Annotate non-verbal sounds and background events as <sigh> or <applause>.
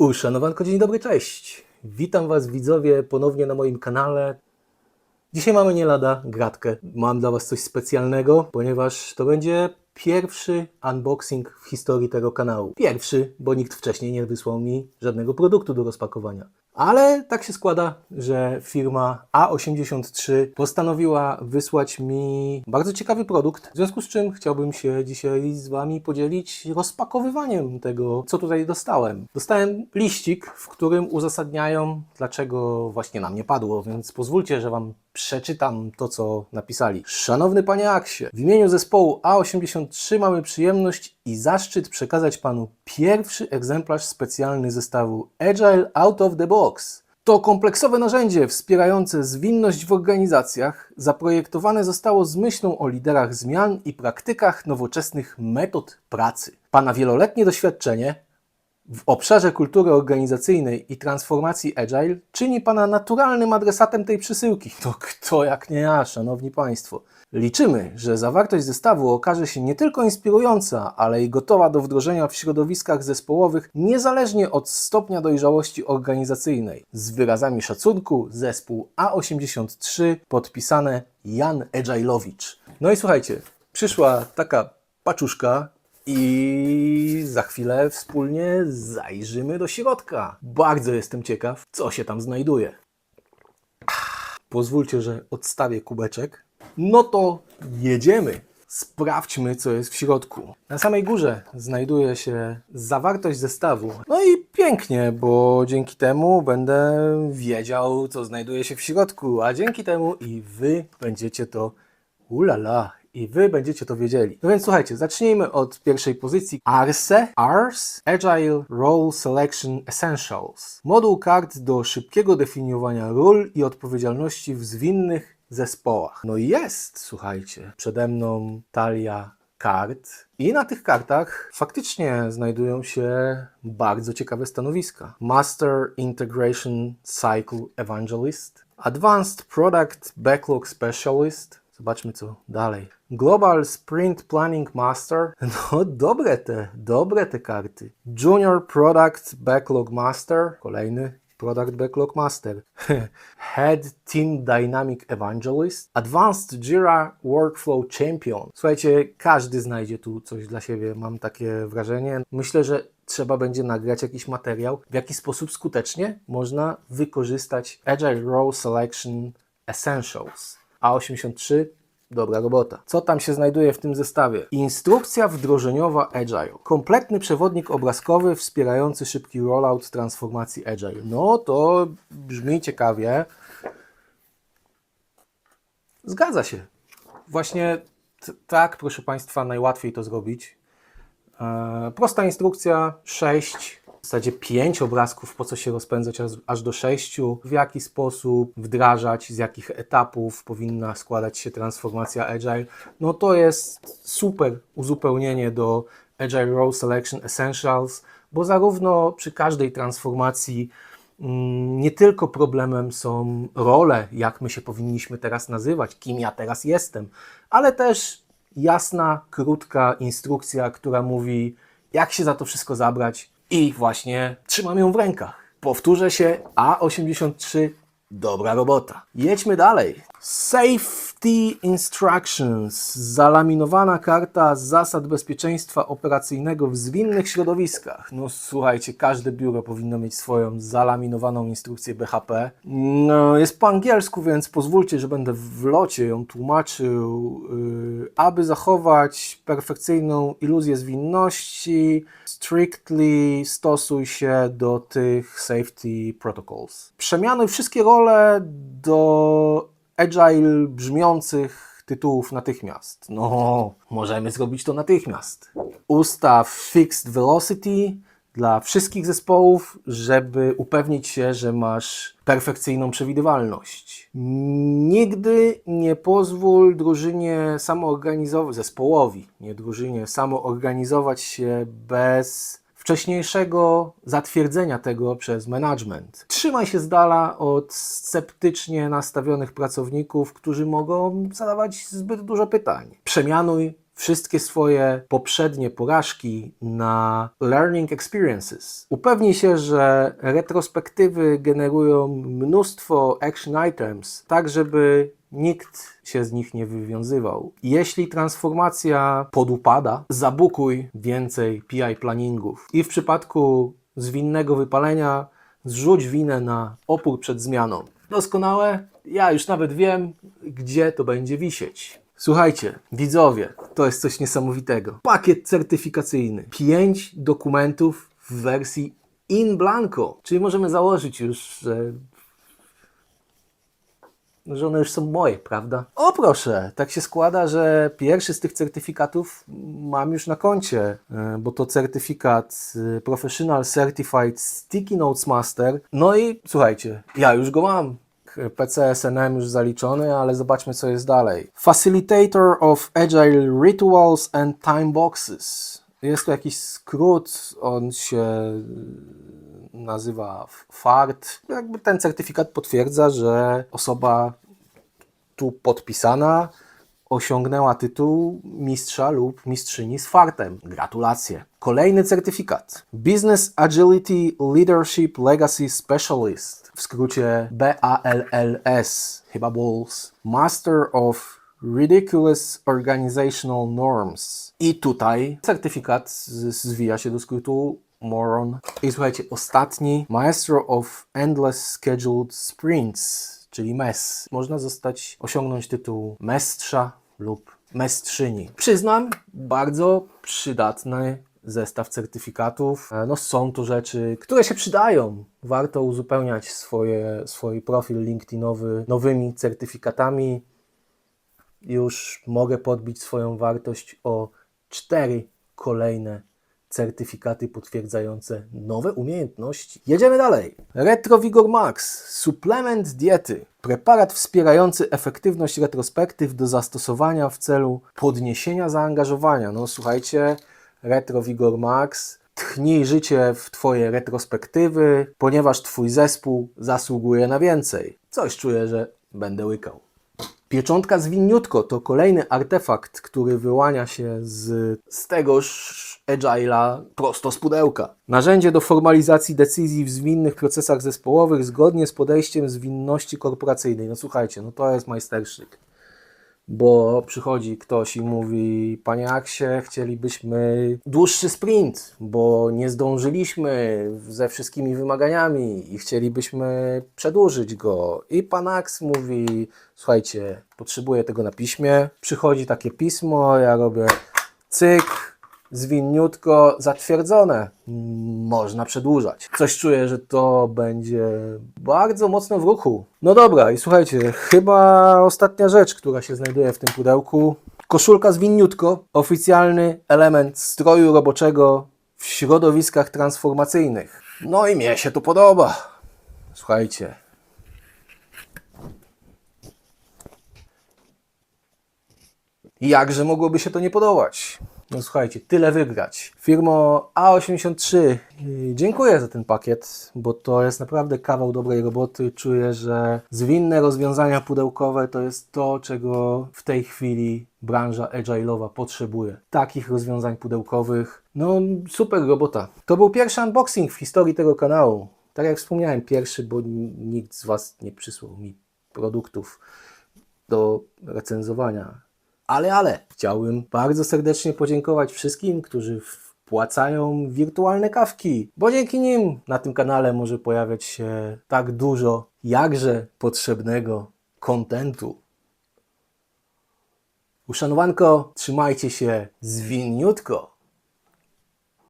Uszanowanko, dzień dobry, cześć. Witam Was widzowie ponownie na moim kanale. Dzisiaj mamy nie lada gratkę. Mam dla Was coś specjalnego, ponieważ to będzie pierwszy unboxing w historii tego kanału. Pierwszy, bo nikt wcześniej nie wysłał mi żadnego produktu do rozpakowania. Ale tak się składa, że firma A83 postanowiła wysłać mi bardzo ciekawy produkt, w związku z czym chciałbym się dzisiaj z Wami podzielić rozpakowywaniem tego, co tutaj dostałem. Dostałem liścik, w którym uzasadniają, dlaczego właśnie na mnie padło, więc pozwólcie, że Wam przeczytam to, co napisali. Szanowny Panie Aksie, w imieniu zespołu A83 mamy przyjemność i zaszczyt przekazać Panu pierwszy egzemplarz specjalny zestawu Agile Out of the Box. To kompleksowe narzędzie wspierające zwinność w organizacjach zaprojektowane zostało z myślą o liderach zmian i praktykach nowoczesnych metod pracy. Pana wieloletnie doświadczenie w obszarze kultury organizacyjnej i transformacji Agile czyni Pana naturalnym adresatem tej przesyłki. <laughs> To kto jak nie ja, Szanowni Państwo. Liczymy, że zawartość zestawu okaże się nie tylko inspirująca, ale i gotowa do wdrożenia w środowiskach zespołowych niezależnie od stopnia dojrzałości organizacyjnej. Z wyrazami szacunku zespół A83 podpisane Jan Edziłowicz. No i słuchajcie, przyszła taka paczuszka i za chwilę wspólnie zajrzymy do środka. Bardzo jestem ciekaw, co się tam znajduje. Pozwólcie, że odstawię kubeczek. No to jedziemy. Sprawdźmy, co jest w środku. Na samej górze znajduje się zawartość zestawu. No i pięknie, bo dzięki temu będę wiedział, co znajduje się w środku, a dzięki temu i wy będziecie to ulala, i wy będziecie to wiedzieli. No więc słuchajcie, zacznijmy od pierwszej pozycji. ARSE, ARS, Agile Role Selection Essentials. Moduł kart do szybkiego definiowania ról i odpowiedzialności w zwinnych zespołach. No i jest, słuchajcie, przede mną talia kart i na tych kartach faktycznie znajdują się bardzo ciekawe stanowiska. Master Integration Cycle Evangelist, Advanced Product Backlog Specialist, Zobaczmy co dalej. Global Sprint Planning Master. <laughs> No dobre te, dobre te karty. Junior Product Backlog Master. Kolejny Product Backlog Master. <laughs> Head Team Dynamic Evangelist. Advanced Jira Workflow Champion. Słuchajcie, każdy znajdzie tu coś dla siebie, mam takie wrażenie. Myślę, że trzeba będzie nagrać jakiś materiał, w jaki sposób skutecznie można wykorzystać Agile Role Selection Essentials. A83 Dobra robota. Co tam się znajduje w tym zestawie? Instrukcja wdrożeniowa Agile. Kompletny przewodnik obrazkowy wspierający szybki rollout transformacji Agile. No to brzmi ciekawie. Zgadza się. Właśnie tak, proszę Państwa, najłatwiej to zrobić. E, prosta instrukcja, 6, w zasadzie 5 obrazków, po co się rozpędzać aż, aż do 6, w jaki sposób wdrażać, z jakich etapów powinna składać się transformacja Agile. No to jest super uzupełnienie do Agile Role Selection Essentials, bo zarówno przy każdej transformacji mm, nie tylko problemem są role, jak my się powinniśmy teraz nazywać, kim ja teraz jestem, ale też jasna, krótka instrukcja, która mówi, jak się za to wszystko zabrać i właśnie trzymam ją w rękach. Powtórzę się, A83, dobra robota. Jedźmy dalej. Safety Instructions, zalaminowana karta zasad bezpieczeństwa operacyjnego w zwinnych środowiskach. No słuchajcie, każde biuro powinno mieć swoją zalaminowaną instrukcję BHP. No, jest po angielsku, więc pozwólcie, że będę w locie ją tłumaczył. Yy, aby zachować perfekcyjną iluzję zwinności, strictly stosuj się do tych safety protocols. Przemianuj wszystkie role do agile brzmiących tytułów natychmiast. No, możemy zrobić to natychmiast. Ustaw fixed velocity dla wszystkich zespołów, żeby upewnić się, że masz perfekcyjną przewidywalność. Nigdy nie pozwól drużynie samoorganizować, zespołowi, nie drużynie, samoorganizować się bez wcześniejszego zatwierdzenia tego przez management. Trzymaj się z dala od sceptycznie nastawionych pracowników, którzy mogą zadawać zbyt dużo pytań. Przemianuj wszystkie swoje poprzednie porażki na learning experiences. Upewnij się, że retrospektywy generują mnóstwo action items, tak żeby nikt się z nich nie wywiązywał. Jeśli transformacja podupada, zabukuj więcej PI planningów. I w przypadku zwinnego wypalenia zrzuć winę na opór przed zmianą. Doskonałe? Ja już nawet wiem, gdzie to będzie wisieć. Słuchajcie, widzowie, to jest coś niesamowitego. Pakiet certyfikacyjny. Pięć dokumentów w wersji in blanco. Czyli możemy założyć już, że że one już są moje, prawda? O proszę, tak się składa, że pierwszy z tych certyfikatów mam już na koncie, e, bo to certyfikat e, Professional Certified Sticky Notes Master. No i słuchajcie, ja już go mam. PCSNM już zaliczony, ale zobaczmy co jest dalej. Facilitator of Agile Rituals and Time Boxes. Jest to jakiś skrót, on się nazywa FART. Jakby ten certyfikat potwierdza, że osoba tu podpisana osiągnęła tytuł mistrza lub mistrzyni z fartem. Gratulacje. Kolejny certyfikat. Business Agility Leadership Legacy Specialist, w skrócie BALLS, chyba Balls. Master of Ridiculous Organizational Norms. I tutaj certyfikat zwija się do skrótu Moron. I słuchajcie, ostatni Maestro of Endless Scheduled Sprints, czyli MES. Można zostać, osiągnąć tytuł mestrza lub mestrzyni. Przyznam, bardzo przydatny zestaw certyfikatów. E, No są tu rzeczy, które się przydają. Warto uzupełniać swoje, swój profil LinkedInowy nowymi certyfikatami już mogę podbić swoją wartość o cztery kolejne certyfikaty potwierdzające nowe umiejętności. Jedziemy dalej. Retrovigor Max, suplement diety, preparat wspierający efektywność retrospektyw do zastosowania w celu podniesienia zaangażowania. No słuchajcie, Retrovigor Max tchnij życie w Twoje retrospektywy, ponieważ Twój zespół zasługuje na więcej. Coś czuję, że będę łykał. Pieczątka zwinniutko to kolejny artefakt, który wyłania się z, z tegoż Agile'a prosto z pudełka. Narzędzie do formalizacji decyzji w zwinnych procesach zespołowych zgodnie z podejściem zwinności korporacyjnej. No słuchajcie, no to jest majstersztyk. Bo przychodzi ktoś i mówi: Panie Aksie, chcielibyśmy dłuższy sprint, bo nie zdążyliśmy ze wszystkimi wymaganiami i chcielibyśmy przedłużyć go. I pan Aks mówi: Słuchajcie, potrzebuję tego na piśmie. Przychodzi takie pismo, ja robię cyk, zwinniutko, zatwierdzone. Można przedłużać. Coś czuję, że to będzie bardzo mocno w ruchu. No dobra, i słuchajcie, chyba ostatnia rzecz, która się znajduje w tym pudełku. Koszulka zwinniutko, oficjalny element stroju roboczego w środowiskach transformacyjnych. No i mnie się to podoba. Słuchajcie. Jakże mogłoby się to nie podobać? No słuchajcie, tyle wygrać. Firmo A83, yy, dziękuję za ten pakiet, bo to jest naprawdę kawał dobrej roboty. Czuję, że zwinne rozwiązania pudełkowe to jest to, czego w tej chwili branża agile'owa potrzebuje. Takich rozwiązań pudełkowych. No super robota. To był pierwszy unboxing w historii tego kanału. Tak jak wspomniałem, pierwszy, bo nikt z Was nie przysłał mi produktów do recenzowania. Ale, ale chciałbym bardzo serdecznie podziękować wszystkim, którzy wpłacają wirtualne kawki, bo dzięki nim na tym kanale może pojawiać się tak dużo jakże potrzebnego kontentu. Uszanowanko, trzymajcie się zwinniutko.